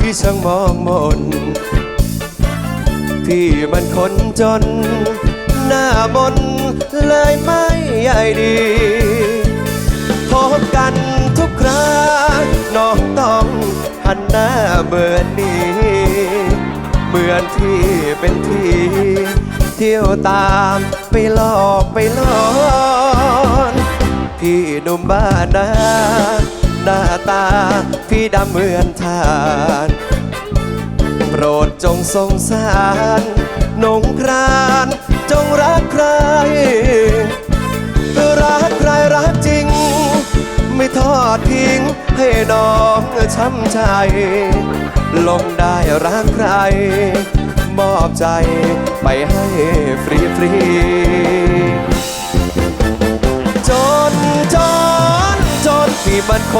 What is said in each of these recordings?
พี่ช่างมองมน พี่มันคนจน หน้ามนเลยไม่ใหญ่ดี พบกันทุกคราน้องต้องหันหน้าเหมือนนี้เหมือนที่เป็นที่ เที่ยวตามไปหลอกไปหลอน พี่หนุ่มบ้านนา หน้าตา พี่ดำเหมือนทาน โปรดจงสงสารนงครานจงรักใคร รักใครรักจริง ไม่ทอดทิ้งให้น้องช้ำใจ ลงได้รักใคร มอบใจไปให้ฟรีฟรี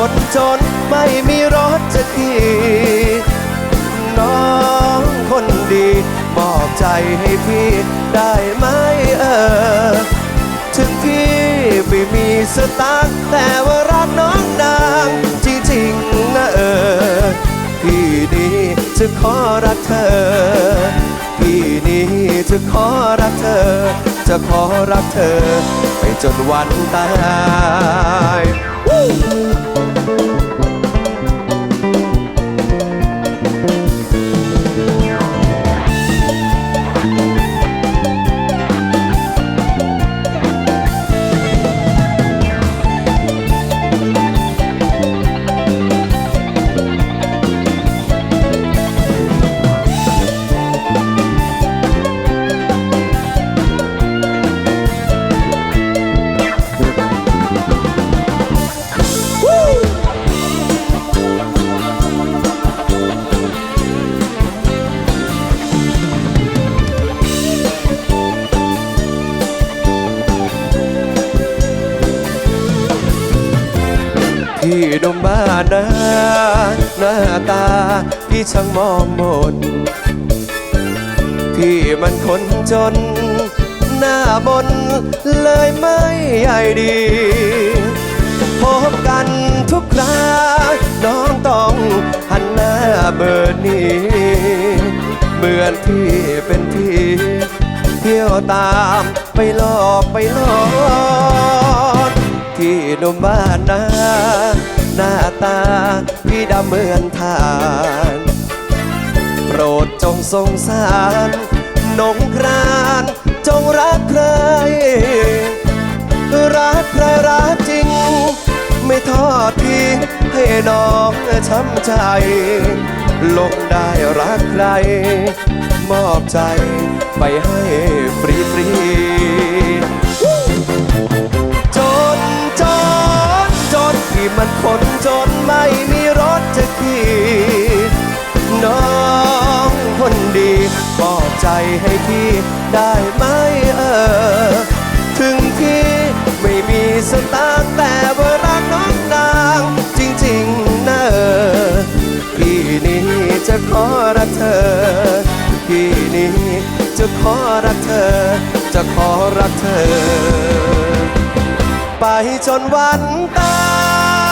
คนจนไม่มีรถจะขี่น้องคนดีมอบใจให้พี่ได้ไหมเออ ถึงพี่ไม่มีสตางค์แต่ว่ารักน้องนางจริงๆนะเออ พี่นี้จะขอรักเธอ พี่นี้จะขอรักเธอ จะขอรักเธอ ไปจนวันตาย พี่หนุ่มบ้านนาหน้าตาพี่ช่างมองมนพี่มันคนจน หน้ามนเลยไม่ใหญ่ดี พบกันทุกคราน้องต้องหันหน้าเบอร์นี้เหมือนที่เป็นที่ เที่ยวตามไปหลอกไปหลอน ที่นุ่มบ้านนาหน้าตา พี่ดำเหมือนทาน โปรดจงสงสารนงครานจงรักใคร รักใครรักจริง ไม่ทอดทิ้งให้น้องช้ำใจ ลงได้รักใคร มอบใจไปให้ฟรีฟรี มันคนจนไม่มีรถจะขี่น้องคนดีมอบใจให้พี่ได้ไหมเออ ถึงพี่ไม่มีสตางค์แต่ว่ารักน้องนางจริงๆนะเออพี่นี้จะขอรักเธอ พี่นี้จะขอรักเธอ จะขอรักเธอ ไปจนวันตาย